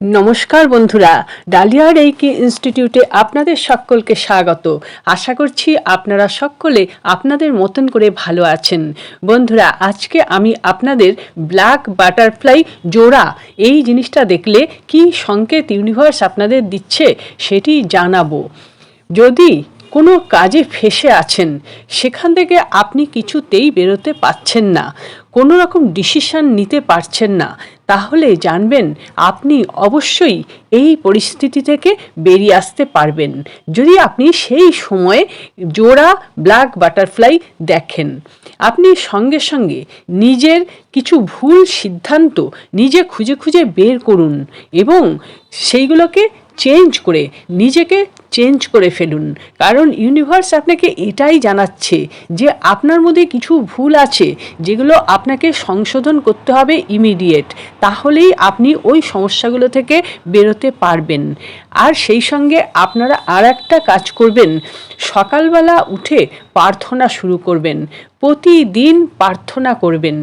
নমস্কার বন্ধুরা dahlia reiki ইনস্টিটিউটে আপনাদের সকলকে স্বাগত। আশা করছি আপনারা সকলে আপনাদের মতন করে ভালো আছেন। বন্ধুরা, আজকে আমি আপনাদের ব্ল্যাক বাটারফ্লাই জোড়া, এই জিনিসটা দেখলে কি সংকেত ইউনিভার্স আপনাদের দিচ্ছে সেটি জানাব। যদি কোনো কাজে ফেসে আছেন, সেখান থেকে আপনি কিছুতেই বেরোতে পারছেন না। কোনো রকম ডিসিশন নিতে পারছেন না, তাহলে জানবেন আপনি অবশ্যই এই পরিস্থিতি থেকে বেরিয়ে আসতে পারবেন। যদি আপনি সেই সময়ে জোড়া ব্ল্যাক বাটারফ্লাই দেখেন, আপনি সঙ্গে সঙ্গে নিজের কিছু ভুল সিদ্ধান্ত নিজে খুঁজে খুঁজে বের করুন এবং সেইগুলোকে চেঞ্জ করে, নিজেকে চেঞ্জ করে ফেলুন। কারণ ইউনিভার্স আপনাকে এটাই জানাচ্ছে যে আপনার মধ্যে কিছু ভুল আছে, যেগুলো আপনাকে সংশোধন করতে হবে ইমিডিয়েট তাহলেই আপনি ওই সমস্যাগুলো থেকে বেরোতে পারবেন। আর সেই সঙ্গে আপনারা আর একটা কাজ করবেন। সকালবেলা উঠে প্রার্থনা শুরু করবেন। প্রতিদিন প্রার্থনা করবেন।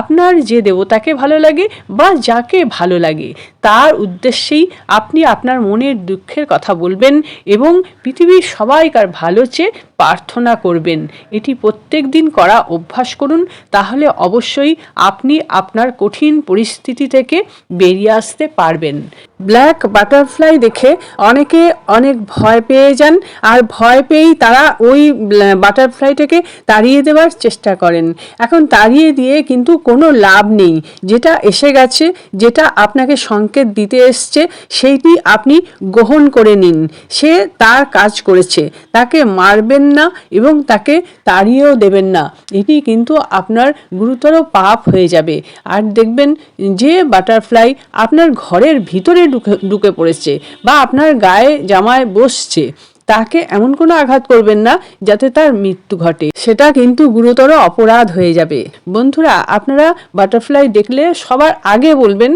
আপনার যে দেবতাকে ভালো লাগে বা যাকে ভালো লাগে, তার উদ্দেশ্যেই আপনি আপনার মনের দুঃখের কথা বলবেন এবং পৃথিবীর সবাইকার ভালো চেয়ে প্রার্থনা করবেন। এটি প্রত্যেক দিন করা অভ্যাস করুন, তাহলে অবশ্যই আপনি আপনার কঠিন পরিস্থিতি থেকে বেরিয়ে আসতে পারবেন। ব্ল্যাক বাটারফ্লাই দেখে অনেকে অনেক ভয় পেয়ে যান আর ভয় পেয়েই তারা ওই বাটারফ্লাইটাকে তাড়িয়ে দেওয়ার চেষ্টা করেন। এখন তাড়িয়ে দিয়ে কিন্তু কোনো লাভ নেই। যেটা এসে গেছে, যেটা আপনাকে সংকেত দিতে এসছে, সেইটি আপনি গ্রহণ করে নিন। সে তার কাজ করেছে। তাকে মারবেন না এবং তাকে তাড়িয়েও দেবেন না। এটি কিন্তু আপনার গুরুতর পাপ হয়ে যাবে। আর দেখবেন যে বাটারফ্লাই আপনার ঘরের ভিতরে ঢুকে ঢুকে পড়েছে বা আপনার গায়ে জামায় বসছে, তাকে এমন কোনো আঘাত করবেন না যাতে তার মৃত্যু ঘটে। সেটা কিন্তু গুরুতর অপরাধ হয়ে যাবে। বন্ধুরা, আপনারা বাটারফ্লাই দেখলে সবার আগে বলবেন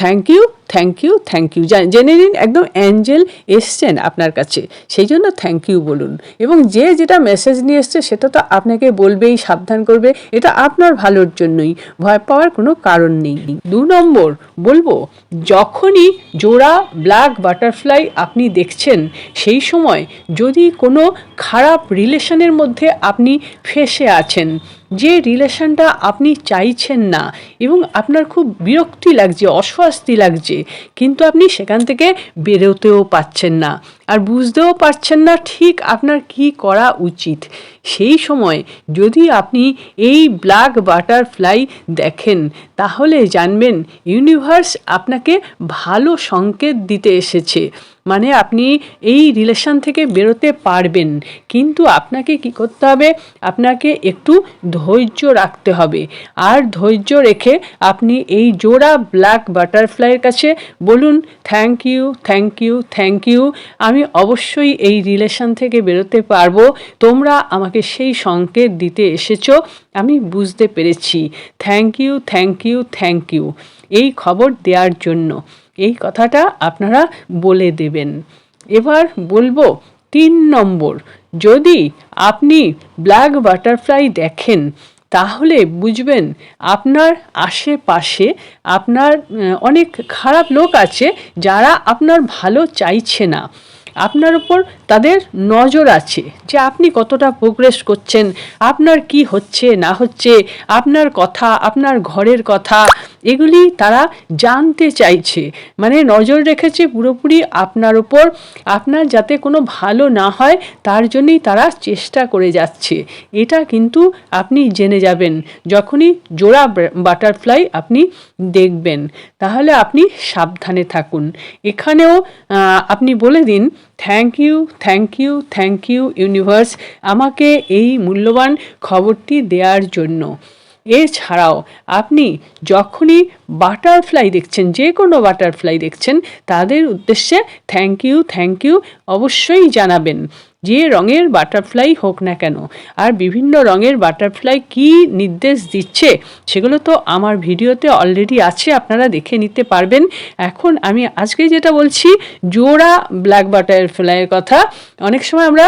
thank you thank you thank you জেনে নিন, একদম অ্যাঞ্জেল এসছেন আপনার কাছে। সেই জন্য থ্যাংক ইউ বলুন। এবং যে যেটা মেসেজ নিয়ে এসছে, সেটা তো আপনাকে বলবেই, সাবধান করবে। এটা আপনার ভালোর জন্যই। ভয় পাওয়ার কোনো কারণ নেই। দু নম্বর, বলব, যখনই জোড়া ব্ল্যাক বাটারফ্লাই আপনি দেখছেন, সেই সময় যদি কোনো খারাপ রিলেশনের মধ্যে আপনি ফেসে আছেন যে রিলেশনটা আপনি চাইছেন না এবং আপনার খুব বিরক্তি লাগছে, অস্বস্তি লাগছে, কিন্তু আপনি সেখান থেকে বেরোতেও পাচ্ছেন না। আর বুঝতেও পারছেন না ঠিক আপনার কি করা উচিত। সেই সময় যদি আপনি এই ব্ল্যাক বাটারফ্লাই দেখেন, তাহলে জানবেন ইউনিভার্স আপনাকে ভালো সংকেত দিতে এসেছে। মানে আপনি এই রিলেশন থেকে বেরোতে পারবেন। কিন্তু আপনাকে কি করতে হবে? আপনাকে একটু ধৈর্য রাখতে হবে। আর ধৈর্য রেখে আপনি এই জোড়া ব্ল্যাক বাটারফ্লাইয়ের কাছে বলুন thank you thank you thank you আমি অবশ্যই এই রিলেশন থেকে বেরোতে পারব। তোমরা আমাকে সেই সংকেত দিতে এসেছ, আমি বুঝতে পেরেছি। Thank you thank you thank you এই খবর দেওয়ার জন্য। এই কথাটা আপনারা বলে দেবেন। এবার বলব, তিন নম্বর, যদি আপনি ব্ল্যাক বাটারফ্লাই দেখেন, তাহলে বুঝবেন আপনার আশেপাশে আপনার অনেক খারাপ লোক আছে যারা আপনার ভালো চাইছে না। আপনার উপর তাদের নজর আছে যে আপনি কতটা প্রোগ্রেস করছেন, আপনার কি হচ্ছে, না হচ্ছে, আপনার কথা, আপনার ঘরের কথা এগুলি তারা জানতে চাইছে। মানে নজর রেখেছে পুরোপুরি আপনার ওপর আপনার যাতে কোনো ভালো না হয়, তার জন্যই তারা চেষ্টা করে যাচ্ছে। এটা কিন্তু আপনি জেনে যাবেন। যখনই জোড়া বাটারফ্লাই আপনি দেখবেন, তাহলে আপনি সাবধানে থাকুন। এখানেও আপনি বলে দিন thank you thank you thank you universe আমাকে এই মূল্যবান খবরটি দেওয়ার জন্য। এছাড়াও আপনি যখনই বাটারফ্লাই দেখছেন যে কোনো বাটারফ্লাই দেখছেন, তাদের উদ্দেশ্যে থ্যাংক ইউ থ্যাংক ইউ অবশ্যই জানাবেন। যে রঙের বাটারফ্লাই হোক না কেন, আর বিভিন্ন রঙের বাটারফ্লাই কি নির্দেশ দিচ্ছে, সেগুলো তো আমার ভিডিওতে অলরেডি আছে, আপনারা দেখে নিতে পারবেন। এখন আমি আজকে যেটা বলছি, জোড়া ব্ল্যাক বাটারফ্লাইয়ের কথা। অনেক সময় আমরা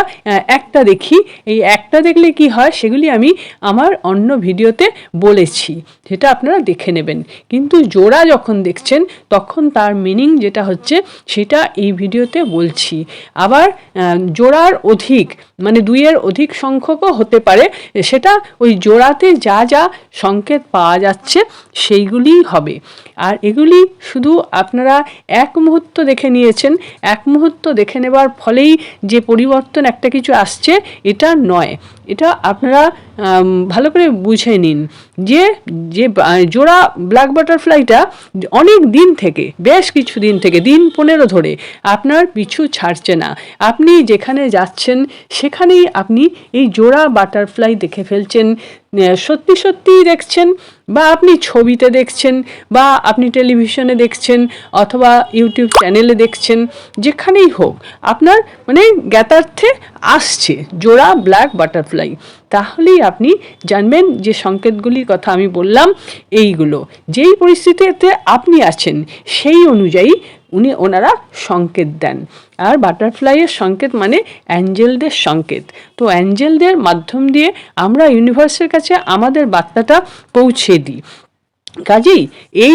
একটা দেখি, এই একটা দেখলে কি হয়, সেগুলি আমি আমার অন্য ভিডিওতে বলেছি, সেটা আপনারা দেখে নেবেন। কিন্তু জোড়া যখন দেখছেন, তখন তার মিনিং যেটা হচ্ছে, সেটা এই ভিডিওতে বলছি। আবার জোড়ার অধিক মানে দুইয়ের অধিক সংখ্যকও হতে পারে, সেটা ওই জোড়াতে যা যা সংকেত পাওয়া যাচ্ছে সেইগুলিই হবে। আর এগুলি শুধু আপনারা এক মুহূর্ত দেখে নিয়েছেন, এক মুহূর্ত দেখে নেবার ফলেই যে পরিবর্তন একটা কিছু আসছে, এটা নয়। এটা আপনারা ভালো করে বুঝে নিন যে যে জোড়া ব্ল্যাক বাটারফ্লাইটা অনেক দিন থেকে, বেশ কিছু দিন থেকে, দিন পনেরো ধরে আপনার পিছু ছাড়ছে না। আপনি যেখানে যাচ্ছেন সেখানেই আপনি এই জোড়া বাটারফ্লাই দেখে ফেলছেন। সত্যি সত্যিই দেখছেন বা আপনি ছবিতে দেখছেন বা আপনি টেলিভিশনে দেখছেন অথবা ইউটিউব চ্যানেলে দেখছেন, যেখানেই হোক, আপনার মানে জ্ঞাতার্থে আসছে জোড়া ব্ল্যাক বাটারফ্লাই। তাহলেই আপনি জানবেন যে সংকেতগুলির কথা আমি বললাম, এইগুলো। যেই পরিস্থিতিতে আপনি আছেন, সেই অনুযায়ী উনি ওনারা সংকেত দেন। আর বাটারফ্লাইয়ের সংকেত মানে অ্যাঞ্জেলদের সংকেত। তো অ্যাঞ্জেলদের মাধ্যম দিয়ে আমরা ইউনিভার্সের কাছে আমাদের বার্তাটা পৌঁছে দিই। কাজেই এই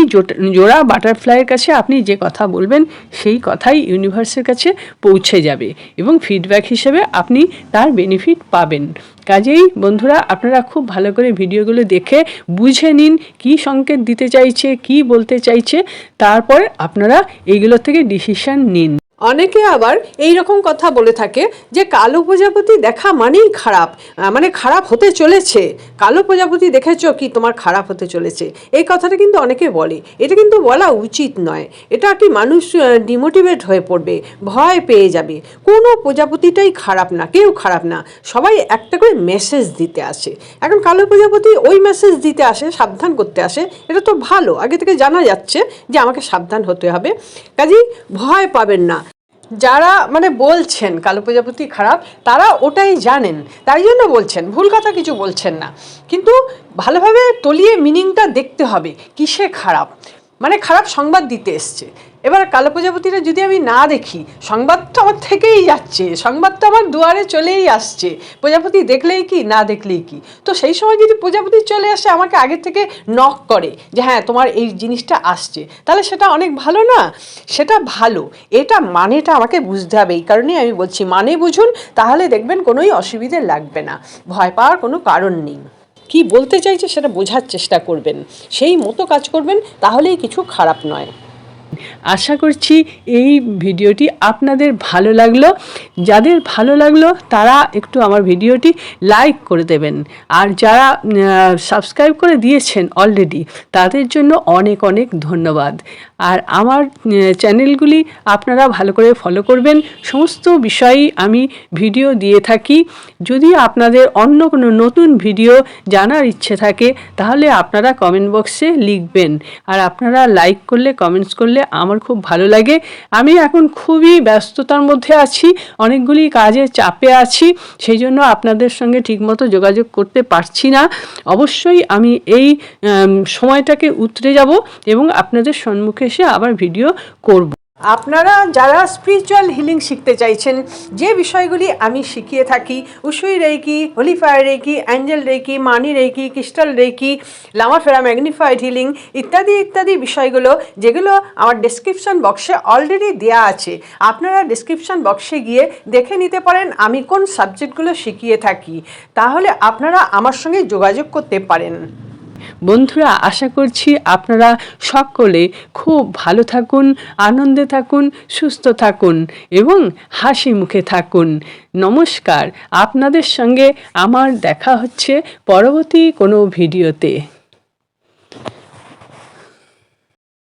জোড়া বাটারফ্লাইয়ের কাছে আপনি যে কথা বলবেন, সেই কথাই ইউনিভার্সের কাছে পৌঁছে যাবে এবং ফিডব্যাক হিসেবে আপনি তার বেনিফিট পাবেন। কাজেই বন্ধুরা, আপনারা খুব ভালো করে ভিডিওগুলো দেখে বুঝে নিন, কি সংকেত দিতে চাইছে, কি বলতে চাইছে, তারপর আপনারা এইগুলো থেকে ডিসিশন নিন। অনেকে আবার এই রকম কথা বলে থাকে যে কালো প্রজাপতি দেখা মানেই খারাপ মানে খারাপ হতে চলেছে। কালো প্রজাপতি দেখেছ কি? তোমার খারাপ হতে চলেছে। এই কথাটা কিন্তু অনেকে বলে। এটা কিন্তু বলা উচিত নয়। এটা কি মানুষ ডিমোটিভেট হয়ে পড়বে, ভয় পেয়ে যাবে? কোনো প্রজাপতিটাই খারাপ না, কেউ খারাপ না। সবাই একটা করে মেসেজ দিতে আসে। এখন কালো প্রজাপতি ওই মেসেজ দিতে আসে, সাবধান করতে আসে। এটা তো ভালো। আগে থেকে জানা যাচ্ছে যে আমাকে সাবধান হতে হবে। কাজেই ভয় পাবেন না। যারা মানে বলছেন কালো প্রজাপতি খারাপ, তারা ওটাই জানেন। তাই জন্য বলছেন, ভুল কথা কিছু বলছেন না। কিন্তু ভালোভাবে তলিয়ে মিনিংটা দেখতে হবে, কিসে খারাপ? মানে খারাপ সংবাদ দিতে এসছে। এবার কালো প্রজাপতিটা যদি আমি না দেখি, সংবাদ তো আমার থেকেই যাচ্ছে, সংবাদ তো আমার দুয়ারে চলেই আসছে, প্রজাপতি দেখলেই কি, না দেখলেই কি? তো সেই সময় যদি প্রজাপতি চলে আসে, আমাকে আগে থেকে নক করে যে হ্যাঁ তোমার এই জিনিসটা আসছে। তাহলে সেটা অনেক ভালো না? সেটা ভালো। এটা মানেটা আমাকে বুঝতে হবে, এই কারণেই আমি বলছি মানে বুঝুন, তাহলে দেখবেন কোনোই অসুবিধে লাগবে না। ভয় পাওয়ার কোনো কারণ নেই। কি বলতে চাইছে সেটা বোঝার চেষ্টা করবেন। সেই মতো কাজ করবেন, তাহলেই কিছু খারাপ নয়। আশা করছি এই ভিডিওটি আপনাদের ভালো লাগল। যাদের ভালো লাগল, তারা একটু আমার ভিডিওটি লাইক করে দেবেন। আর যারা সাবস্ক্রাইব করে দিয়েছেন অলরেডি তাদের জন্য অনেক অনেক ধন্যবাদ। আর আমার চ্যানেলগুলি আপনারা ভালো করে ফলো করবেন। সমস্ত বিষয়েই আমি ভিডিও দিয়ে থাকি। যদি আপনাদের অন্য কোনো নতুন ভিডিও জানার ইচ্ছে থাকে, তাহলে আপনারা কমেন্ট বক্সে লিখবেন। আর আপনারা লাইক করলে কমেন্টস করলে আমার খুব ভালো লাগে। আমি এখন খুবই ব্যস্ততার মধ্যে আছি, অনেকগুলি কাজে চাপে আছি, সেই জন্য আপনাদের সঙ্গে ঠিকমতো যোগাযোগ করতে পারছি না। অবশ্যই আমি এই সময়টাকে উতরে যাব এবং আপনাদের সম্মুখে এসে আবার ভিডিও করব। আপনারা যারা স্পিরিচুয়াল হিলিং শিখতে চাইছেন, যে বিষয়গুলি আমি শিখিয়ে থাকি Usui reiki holyfire reiki angel reiki money reiki crystal reiki lamafera magnified healing ইত্যাদি ইত্যাদি বিষয়গুলো, যেগুলো আমার ডেসক্রিপশন বক্সে অলরেডি দেয়া আছে। আপনারা ডেসক্রিপশন বক্সে গিয়ে দেখে নিতে পারেন আমি কোন সাবজেক্টগুলো শিখিয়ে থাকি। তাহলে আপনারা আমার সঙ্গে যোগাযোগ করতে পারেন। বন্ধুরা, আশা করছি আপনারা সকলে খুব ভালো থাকুন, আনন্দে থাকুন, সুস্থ থাকুন এবং হাসি মুখে থাকুন। নমস্কার, আপনাদের সঙ্গে আমার দেখা হচ্ছে পরবর্তী কোনো ভিডিওতে।